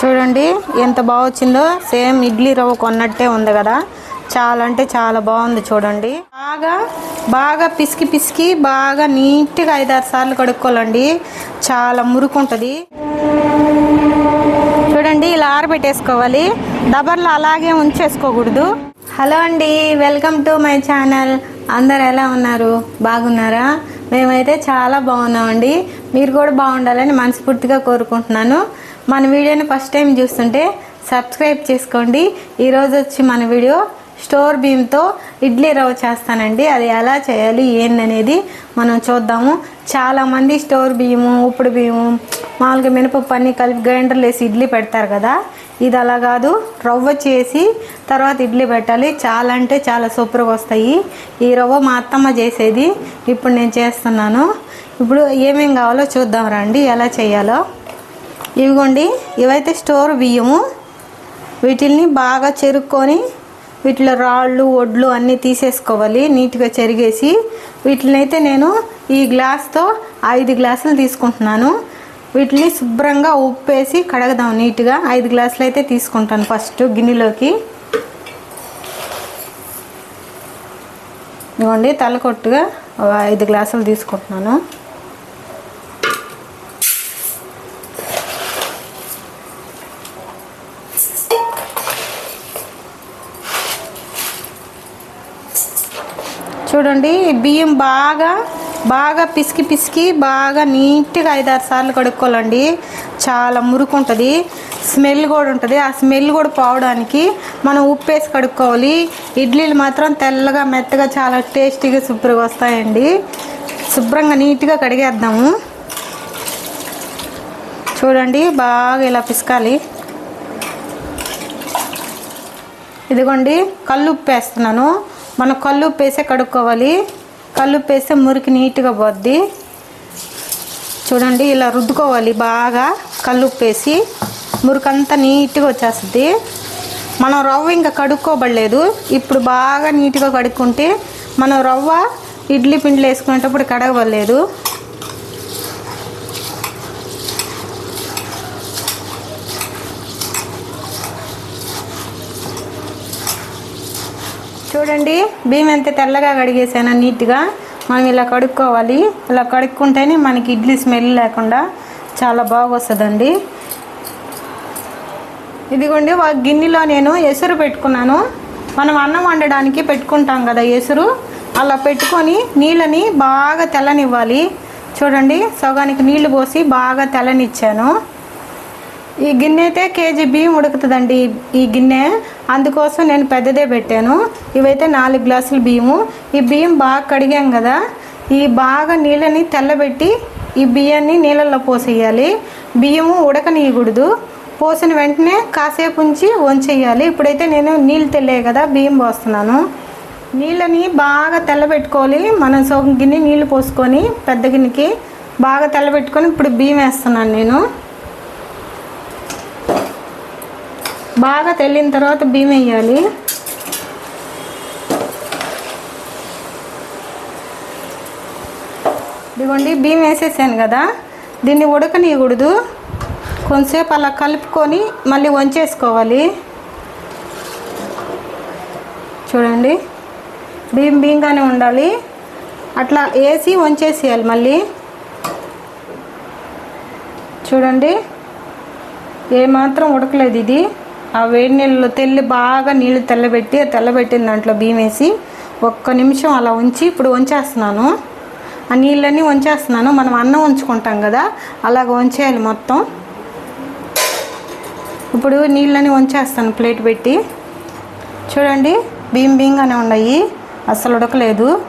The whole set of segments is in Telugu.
చూడండి ఎంత బాగా వచ్చిందో సేమ్ ఇడ్లీ రవ్వ కొన్నట్టే ఉంది కదా. చాలా అంటే చాలా బాగుంది చూడండి. బాగా బాగా పిసికి పిసికి బాగా నీట్గా ఐదారు సార్లు కడుక్కోవాలండి. చాలా మురుకుంటుంది. చూడండి ఇలా ఆరబెట్టేసుకోవాలి. దబర్లో అలాగే ఉంచేసుకోకూడదు. హలో అండి వెల్కమ్ టు మై ఛానల్. అందరు ఎలా ఉన్నారు? బాగున్నారా? మేమైతే చాలా బాగున్నామండి. మీరు కూడా బాగుండాలని మనస్ఫూర్తిగా కోరుకుంటున్నాను. మన వీడియోని ఫస్ట్ టైం చూస్తుంటే సబ్స్క్రైబ్ చేసుకోండి. ఈరోజు వచ్చి మన వీడియో స్టోర్ బియ్యంతో ఇడ్లీ రవ్వ చేస్తానండి. అది ఎలా చేయాలి ఏందనేది మనం చూద్దాము. చాలామంది స్టోర్ బియ్యము ఉప్పుడు బియ్యము మామూలుగా మినపప్పు అన్ని కలిపి గ్రైండర్లు వేసి ఇడ్లీ పెడతారు కదా. ఇది అలా కాదు. రవ్వ చేసి తర్వాత ఇడ్లీ పెట్టాలి. చాలా అంటే చాలా సూపర్గా వస్తాయి. ఈ రవ్వ మా అత్తమ్మ చేసేది. ఇప్పుడు నేను చేస్తున్నాను. ఇప్పుడు ఏమేమి కావాలో చూద్దాం రండి. ఎలా చేయాలో. ఇవిగోండి. ఇవైతే స్టోర్ బియ్యము. వీటిల్ని బాగా చెరుక్కొని వీటిలో రాళ్ళు ఒడ్లు అన్నీ తీసేసుకోవాలి. నీట్గా చెరిగేసి వీటిని అయితే నేను ఈ గ్లాస్తో ఐదు గ్లాసులు తీసుకుంటున్నాను. వీటిని శుభ్రంగా ఉప్పేసి కడగదాం నీట్గా. ఐదు గ్లాసులు అయితే తీసుకుంటాను ఫస్ట్ గిన్నెలోకి. ఇవ్వండి తలకొట్టుగా ఐదు గ్లాసులు తీసుకుంటున్నాను. చూడండి బియ్యం బాగా బాగా పిసికి పిసికి బాగా నీట్గా ఐదారు సార్లు కడుక్కోవాలండి. చాలా మురుకుంటుంది. స్మెల్ కూడా ఉంటుంది. ఆ స్మెల్ కూడా పోవడానికి మనం ఉప్పు వేసి కడుక్కోవాలి. ఇడ్లీలు మాత్రం తెల్లగా మెత్తగా చాలా టేస్టీగా శుభ్రంగా వస్తాయండి. శుభ్రంగా నీట్గా కడిగేద్దాము. చూడండి బాగా ఇలా పిసకాలి. ఇదిగోండి కళ్ళు ఉప్పేస్తున్నాను. మనం కళ్ళు ఉప్పేసే కడుక్కోవాలి. కళ్ళు ఉప్పేస్తే మురికి నీట్గా పోద్ది. చూడండి ఇలా రుద్దుకోవాలి బాగా. కళ్ళు ఉప్పేసి మురికంతా నీట్గా వచ్చేస్తుంది. మనం రవ్వ ఇంకా కడుక్కోబడలేదు. ఇప్పుడు బాగా నీట్గా కడుక్కుంటే మనం రవ్వ ఇడ్లీ పిండిలు వేసుకునేటప్పుడు కడగబడలేదు. చూడండి బియ్యం ఎంత తెల్లగా కడిగేసాను నీట్గా. మనం ఇలా కడుక్కోవాలి. ఇలా కడుక్కుంటేనే మనకి ఇడ్లీ స్మెల్ లేకుండా చాలా బాగొస్తుందండి. ఇదిగోండి ఒక గిన్నెలో నేను ఎసురు పెట్టుకున్నాను. మనం అన్నం వండడానికి పెట్టుకుంటాం కదా ఎసురు. అలా పెట్టుకొని నీళ్ళని బాగా తెల్లనివ్వాలి. చూడండి సగానికి నీళ్ళు పోసి బాగా తెల్లనిచ్చాను. ఈ గిన్నె అయితే కేజీ బియ్యం ఉడుకుతుందండి. ఈ గిన్నె అందుకోసం నేను పెద్దదే పెట్టాను. ఇవైతే నాలుగు గ్లాసుల బియ్యము. ఈ బియ్యం బాగా కడిగాం కదా. ఈ బాగా నీళ్ళని తెల్లబెట్టి ఈ బియ్యాన్ని నీళ్ళల్లో పోసేయాలి. బియ్యము ఉడకనీయకూడదు. పోసిన వెంటనే కాసేపు ఉంచి వంచేయాలి. ఇప్పుడైతే నేను నీళ్ళు తెల్లే కదా బియ్యం పోస్తున్నాను. నీళ్ళని బాగా తెల్లబెట్టుకోవాలి. మనం సగం గిన్నె నీళ్ళు పోసుకొని పెద్ద గిన్నెకి బాగా తెల్లబెట్టుకొని ఇప్పుడు బియ్యం వేస్తున్నాను నేను. బాగా తెల్లిన తర్వాత బియ్యం వేయాలి. ఇదిగోండి బియ్యం వేసేసాను కదా. దీన్ని ఉడకనీయకూడదు. కొంతసేపు అలా కలుపుకొని మళ్ళీ వంచేసుకోవాలి. చూడండి బియ్యం బియ్యంగానే ఉండాలి. అట్లా వేసి వంచేసేయాలి మళ్ళీ. చూడండి ఏమాత్రం ఉడకలేదు ఇది. ఆ వేడి నీళ్ళలో తెల్లి బాగా నీళ్ళు తెల్లబెట్టి తెల్లబెట్టిన దాంట్లో బియ్యం వేసి ఒక్క నిమిషం అలా ఉంచి ఇప్పుడు వంచేస్తున్నాను. ఆ నీళ్ళన్నీ వంచేస్తున్నాను. మనం అన్నం ఉంచుకుంటాం కదా అలాగ వంచేయాలి మొత్తం. ఇప్పుడు నీళ్ళని వంచేస్తాను ప్లేట్ పెట్టి. చూడండి బియ్యం బియ్యంగానే ఉన్నాయి. అస్సలు ఉడకలేదు.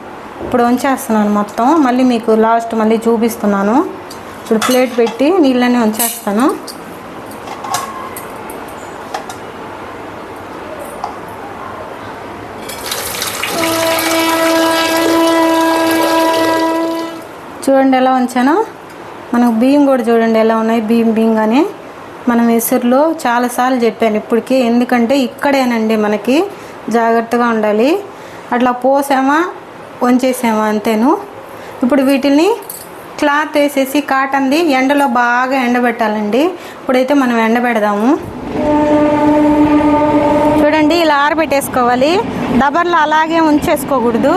ఇప్పుడు వంచేస్తున్నాను మొత్తం. మళ్ళీ మీకు లాస్ట్ మళ్ళీ చూపిస్తున్నాను. ఇప్పుడు ప్లేట్ పెట్టి నీళ్ళని వంచేస్తాను. చూడండి ఎలా ఉంచానో. మనకు బియ్యం కూడా చూడండి ఎలా ఉన్నాయి. బియ్యం బియ్యంగానే మనం ఎసురులో చాలాసార్లు చెప్పాను ఇప్పటికి. ఎందుకంటే ఇక్కడేనండి మనకి జాగ్రత్తగా ఉండాలి. అట్లా పోసామా వంచేసామా అంతేను. ఇప్పుడు వీటిని క్లాత్ వేసేసి కాటన్ది ఎండలో బాగా ఎండబెట్టాలండి. ఇప్పుడైతే మనం ఎండబెడదాము. చూడండి ఇలా ఆరబెట్టేసుకోవాలి. దబర్లో అలాగే ఉంచేసుకోకూడదు.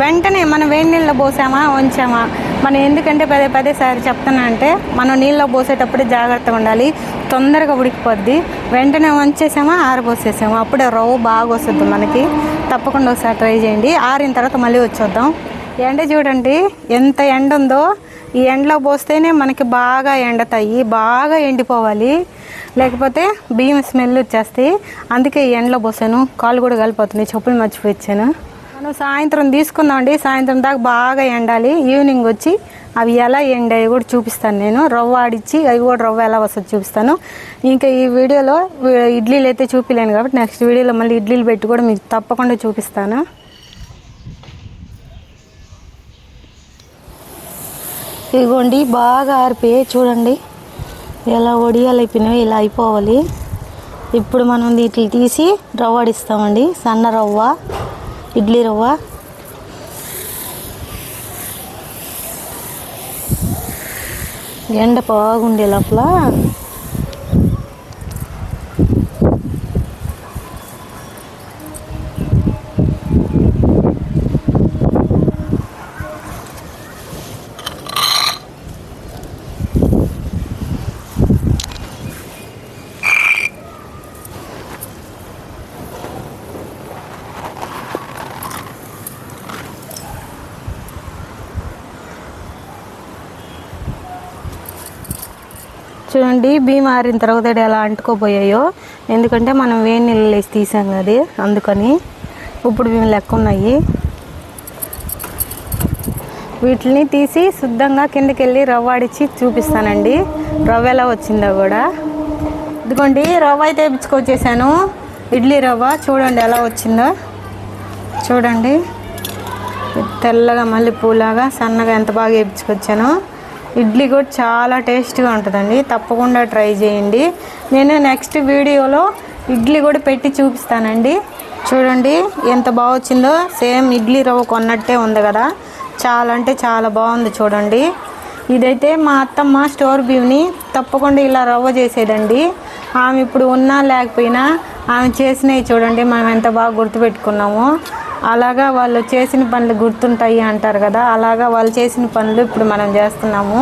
వెంటనే మనం వేడి నీళ్ళలో పోసామా ఉంచామా మనం ఎందుకంటే పదే పదే సార్ చెప్తున్నా అంటే మనం నీళ్ళలో పోసేటప్పుడు జాగ్రత్తగా ఉండాలి. తొందరగా ఉడికిపోద్ది. వెంటనే వంచేసామా? ఆరబోసేసామా? అప్పుడే రవ్వ బాగా వస్తుంది మనకి. తప్పకుండా ఒకసారి ట్రై చేయండి. ఆరిన తర్వాత మళ్ళీ వచ్చేద్దాం. ఎండ చూడండి ఎంత ఎండ ఉందో. ఈ ఎండలో పోస్తేనే మనకి బాగా ఎండతాయి బాగా ఎండిపోవాలి. లేకపోతే బియ్యం స్మెల్ వచ్చేస్తాయి. అందుకే ఈ ఎండలో పోసాను. కాలు కూడా కలిపోతుంది చెప్పులు మర్చిపోయించాను మనం సాయంత్రం తీసుకుందామండి సాయంత్రం దాకా బాగా ఎండాలి. ఈవినింగ్ వచ్చి అవి ఎలా ఎండాయి కూడా చూపిస్తాను నేను. రవ్వ ఆడిచ్చి అవి కూడా రవ్వ ఎలా వస్తుంది చూపిస్తాను. ఇంకా ఈ వీడియోలో ఇడ్లీలు అయితే చూపిలేను కాబట్టి నెక్స్ట్ వీడియోలో మళ్ళీ ఇడ్లీలు పెట్టి కూడా మీకు తప్పకుండా చూపిస్తాను. ఇదిగోండి బాగా ఆరిపోయాయి చూడండి. ఎలా ఒడియాలు అయిపోయినాయి ఇలా అయిపోవాలి. ఇప్పుడు మనం వీటిని తీసి రవ్వ ఆడిస్తామండి. సన్న రవ్వ. ఇడ్లీ రవ్వ. ఎండ బాగుండే లోపల. చూడండి బియ్యం ఆరిన తర్వాత ఎలా అంటుకోపోయాయో ఎందుకంటే మనం వేడి నీళ్ళు వేసి తీసాం అది అందుకని ఇప్పుడు మేము లెక్క ఉన్నాయి. వీటిని తీసి శుద్ధంగా కిందకి వెళ్ళి రవ్వ ఆడిచ్చి చూపిస్తానండి. రవ్వ ఎలా వచ్చిందో కూడా. ఇదిగోండి రవ్వ అయితే వేపించుకొచ్చేసాను. ఇడ్లీ రవ్వ చూడండి ఎలా వచ్చిందో. చూడండి తెల్లగా మళ్ళీ పూలాగా సన్నగా ఎంత బాగా వేపించుకొచ్చాను. ఇడ్లీ కూడా చాలా టేస్ట్గా ఉంటుందండి. తప్పకుండా ట్రై చేయండి. నేను నెక్స్ట్ వీడియోలో ఇడ్లీ కూడా పెట్టి చూపిస్తానండి. చూడండి ఎంత బాగా వచ్చిందో. సేమ్ ఇడ్లీ రవ్వ కొన్నట్టే ఉంది కదా. చాలా అంటే చాలా బాగుంది చూడండి. ఇదైతే మా అత్తమ్మ స్టోర్ బియ్యని తప్పకుండా ఇలా రవ్వ చేసేదండి. ఆమె ఇప్పుడు ఉన్నా లేకపోయినా ఆమె చేసినవి చూడండి. మనం ఎంత బాగా గుర్తుపెట్టుకున్నాము. అలాగా వాళ్ళు చేసిన పనులు గుర్తుంటాయి అంటారు కదా అలాగా వాళ్ళు చేసిన పనులు ఇప్పుడు మనం చేస్తున్నాము.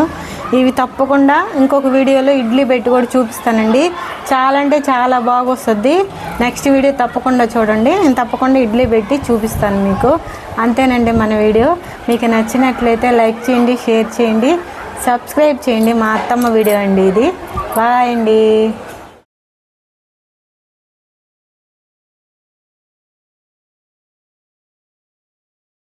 ఇవి తప్పకుండా ఇంకొక వీడియోలో ఇడ్లీ పెట్టి కూడా చూపిస్తానండి. చాలా అంటే చాలా బాగొస్తుంది. నెక్స్ట్ వీడియో తప్పకుండా చూడండి. నేను తప్పకుండా ఇడ్లీ పెట్టి చూపిస్తాను మీకు. అంతేనండి మన వీడియో. మీకు నచ్చినట్లయితే లైక్ చేయండి షేర్ చేయండి సబ్స్క్రైబ్ చేయండి మా అత్తమ్మ వీడియో అండి ఇది. బాయ్ అండి.